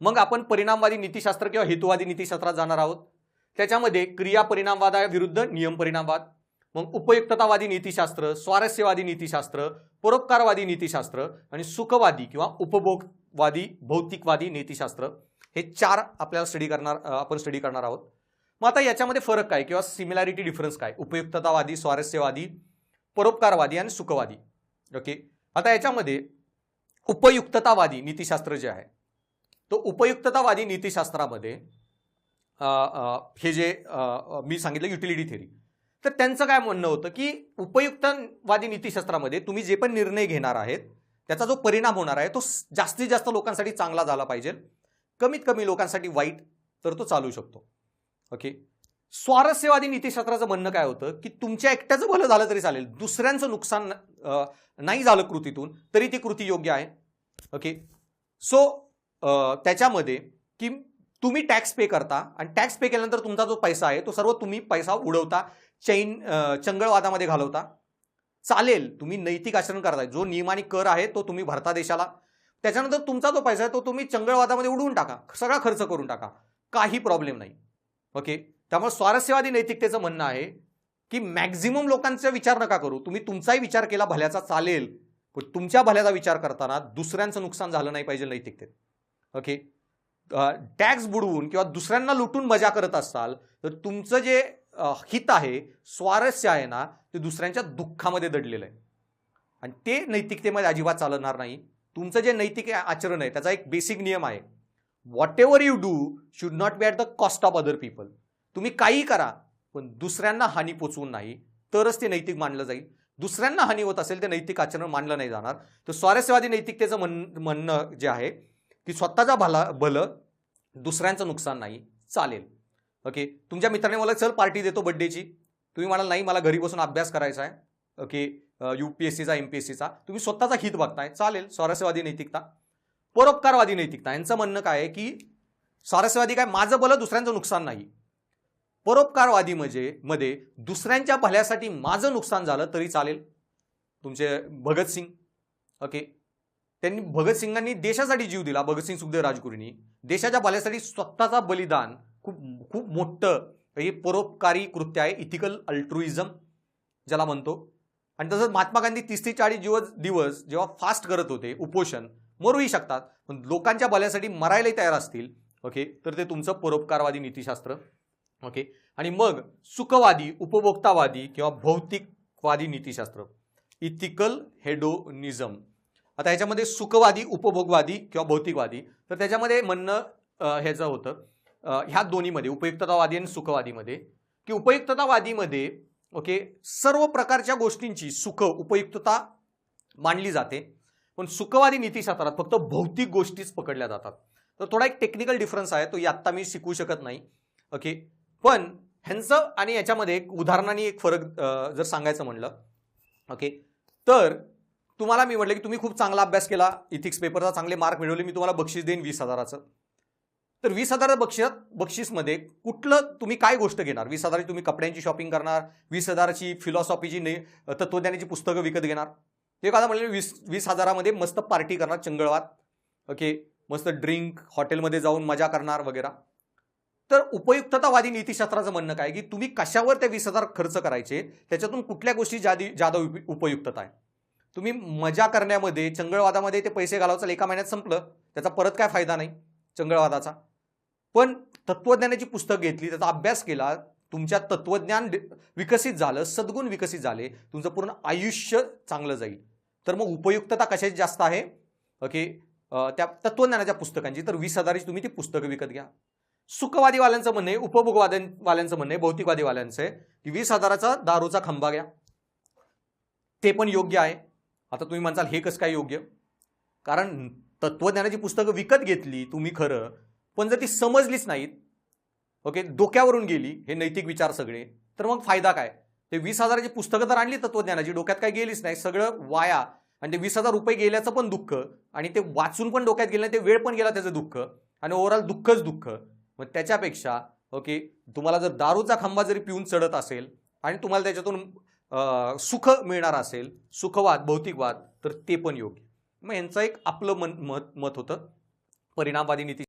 मग आपण परिणामवादी नीतिशास्त्र किंवा हेतुवादी नीतिशास्त्रात जाणार आहोत. त्याच्यामध्ये क्रिया परिणामवादाविरुद्ध नियम परिणामवाद मग उपयुक्ततावादी नीतिशास्त्र स्वारस्यवादी नीतिशास्त्र परोपकारवादी नीतिशास्त्र आणि सुखवादी किंवा उपभोगवादी भौतिकवादी नीतिशास्त्र हे चार आपल्याला स्टडी करणार आपण स्टडी करणार आहोत. मग आता याच्यामध्ये फरक काय किंवा सिमिलॅरिटी डिफरन्स काय? उपयुक्ततावादी स्वारस्यवादी परोपकारवादी आणि सुखवादी. ओके आता याच्यामध्ये उपयुक्ततावादी नीतिशास्त्र जे आहे तो उपयुक्ततावादी नीतिशास्त्रामध्ये हे जे मी सांगितलं युटिलिटी थेरी. तर त्यांचं काय म्हणणं होतं की उपयुक्तवादी नीतिशास्त्रामध्ये तुम्ही जे पण निर्णय घेणार आहेत त्याचा जो परिणाम होणार आहे तो जास्तीत जास्त लोकांसाठी चांगला झाला पाहिजे. कमीत कमी लोकांसाठी वाईट तर तो चालू शकतो. ओके? स्वारस्यवादी नीतिशास्त्राचं म्हणणं काय होतं की तुमच्या एकट्याचं भलं झालं तरी चालेल. दुसऱ्यांचं नुकसान नाही झालं कृतीतून तरी ती कृती योग्य आहे. ओके? सो त्याच्यामध्ये की तुम्ही टॅक्स पे करता आणि टॅक्स पे केल्यानंतर तुमचा जो पैसा आहे तो सर्व तुम्ही पैसा उडवता चैन चंगळवादामध्ये घालवता. चालेल तुम्ही नैतिक आचरण करताय. जो नियमाने कर आहे तो तुम्ही भरता देशाला. त्याच्यानंतर तुमचा जो पैसा आहे तो तुम्ही चंगळवादामध्ये उडवून टाका. सगळा खर्च करून टाका. काही प्रॉब्लेम नाही. ओके त्यामुळे स्वारस्यवादी नैतिकतेचं म्हणणं आहे की मॅक्झिमम लोकांचा विचार नका करू. तुम्ही तुमचाही विचार केला भल्याचा चालेल. पण तुमच्या भल्याचा विचार करताना दुसऱ्यांचं नुकसान झालं नाही पाहिजे नैतिकतेत. ओके? टॅक्स बुडवून किंवा दुसऱ्यांना लुटून मजा करत असाल तर तुमचं जे हित आहे स्वारस्य आहे ना ते दुसऱ्यांच्या दुःखामध्ये दडलेलं आहे. आणि ते नैतिकतेमध्ये अजिबात चालणार नाही. तुमचं जे नैतिक आचरण आहे त्याचा एक बेसिक नियम आहे. Whatever you do should not be at the cost of other people तुम्ही काही करा पण दुसऱ्यांना हानी पोचवून नाही तरच ते नैतिक मानलं जाईल. दुसऱ्यांना हानी होत असेल ते नैतिक आचरण मानलं नाही जाणार. तर स्वारस्यवादी नैतिकतेचं म्हण म्हणणं जे आहे की स्वतःचा भला भलं दुसऱ्यांचं नुकसान नाही चालेल. ओके? तुमच्या मित्राने मला चल पार्टी देतो बड्डेची. तुम्ही म्हणाल नाही मला घरी बसून अभ्यास करायचा आहे. ओके? यू पी एस सीचा एम पी एस सीचा. तुम्ही स्वतःचा हित बघताय. चालेल स्वारस्यवादी नैतिकता. परोपकारवादी नैतिकता. यांचं म्हणणं काय आहे की स्वारस्यवादी काय माझं भलं दुसऱ्यांचं नुकसान नाही. परोपकारवादी म्हणजे मध्ये दुसऱ्यांच्या भल्यासाठी माझं नुकसान झालं तरी चालेल. तुमचे भगतसिंग. ओके? त्यांनी भगतसिंगांनी देशासाठी जीव दिला भगतसिंग सुखदेव राजगुरूंनी देशाच्या भल्यासाठी स्वतःचा बलिदान खूप खूप मोठं हे परोपकारी कृत्य आहे इथिकल अल्ट्रुइझम ज्याला म्हणतो. आणि तसंच महात्मा गांधी तीस ते चाळीस दिवस दिवस जेव्हा फास्ट करत होते उपोषण मरूही शकतात. पण लोकांच्या भल्यासाठी मरायलाही तयार असतील ओके तर ते तुमचं परोपकारवादी नीतिशास्त्र ओके आणि मग सुखवादी उपभोक्तावादी किंवा भौतिकवादी नीतिशास्त्र. इथिकल हेडोनिझम आता ह्याच्यामध्ये सुखवादी उपभोगवादी किंवा भौतिकवादी तर त्याच्यामध्ये म्हणणं ह्याचं होतं. ह्या दोन्हीमध्ये उपयुक्ततावादी आणि सुखवादीमध्ये. की उपयुक्ततावादीमध्ये ओके सर्व प्रकारच्या गोष्टींची सुख उपयुक्तता मानली जाते. पण सुखवादी नीतीशास्त्रात फक्त भौतिक गोष्टीच पकडल्या जातात. तर थोडा एक टेक्निकल डिफरन्स आहे तो आत्ता मी शिकवू शकत नाही. ओके पण ह्यांचं आणि याच्यामध्ये एक उदाहरणाने एक फरक जर सांगायचं म्हणलं ओके तर तुम्हाला मी म्हटलं की तुम्ही खूप चांगला अभ्यास केला इथिक्स पेपरचा चांगले मार्क मिळवले मी तुम्हाला बक्षीस देईन वीस हजाराचं. तर वीस हजाराचं बक्षिसात बक्षीसमध्ये कुठलं तुम्ही काय गोष्ट घेणार? वीस हजाराची तुम्ही कपड्यांची शॉपिंग करणार वीस हजाराची फिलॉसॉफीची ने तत्वज्ञानाची पुस्तकं विकत घेणार. ते का म्हणजे वीस वीस हजारामध्ये मस्त पार्टी करणार चंगळवात ओके मस्त ड्रिंक हॉटेलमध्ये जाऊन मजा करणार वगैरे. तर उपयुक्ततावादी नीतीशास्त्राचं म्हणणं काय की तुम्ही कशावर ते वीस हजार खर्च करायचे? त्याच्यातून कुठल्या गोष्टी जादी जादा उप- उपयुक्तता आहे? तुम्ही मजा करण्यामध्ये चंगळवादामध्ये ते पैसे घालावचं एका महिन्यात संपलं त्याचा परत काय फायदा नाही चंगळवादाचा. पण तत्वज्ञानाची पुस्तक घेतली त्याचा अभ्यास केला तुमच्या तत्वज्ञान विकसित झालं सद्गुण विकसित झाले तुमचं पूर्ण आयुष्य चांगलं जाईल. तर मग उपयुक्तता कशाची जास्त आहे? ओके त्या तत्वज्ञानाच्या पुस्तकांची. तर वीस हजाराची तुम्ही ती पुस्तकं विकत घ्या. सुखवादीवाल्यांचं म्हणणे उपभोगवाद्यांवाल्यांचं म्हणणे भौतिकवादीवाल्यांचं आहे की वीस हजाराचा दारूचा खंबा घ्या. ते पण योग्य आहे. आता तुम्ही म्हणसाल हे कसं काय योग्य? कारण तत्वज्ञानाची पुस्तकं विकत घेतली तुम्ही खरं पण जर ती समजलीच नाहीत ओके डोक्यावरून गेली हे नैतिक विचार सगळे तर मग फायदा काय? ते वीस हजाराची पुस्तकं तर आणली तत्वज्ञानाची डोक्यात काय गेलीच नाही सगळं वाया आणि ते वीस हजार रुपये गेल्याचं पण दुःख आणि ते वाचून पण डोक्यात गेलं नाही ते वेळ पण गेला त्याचं दुःख आणि ओव्हरऑल दुःखच दुःख. मग त्याच्यापेक्षा ओके तुम्हाला जर दारूचा खांबा जरी पिऊन चढत असेल आणि तुम्हाला त्याच्यातून सुख मिळणार असेल सुखवाद भौतिकवाद तर ते पण योग्य. मग यांचं एक आपलं मन मत मत होतं. परिणामवादी नीती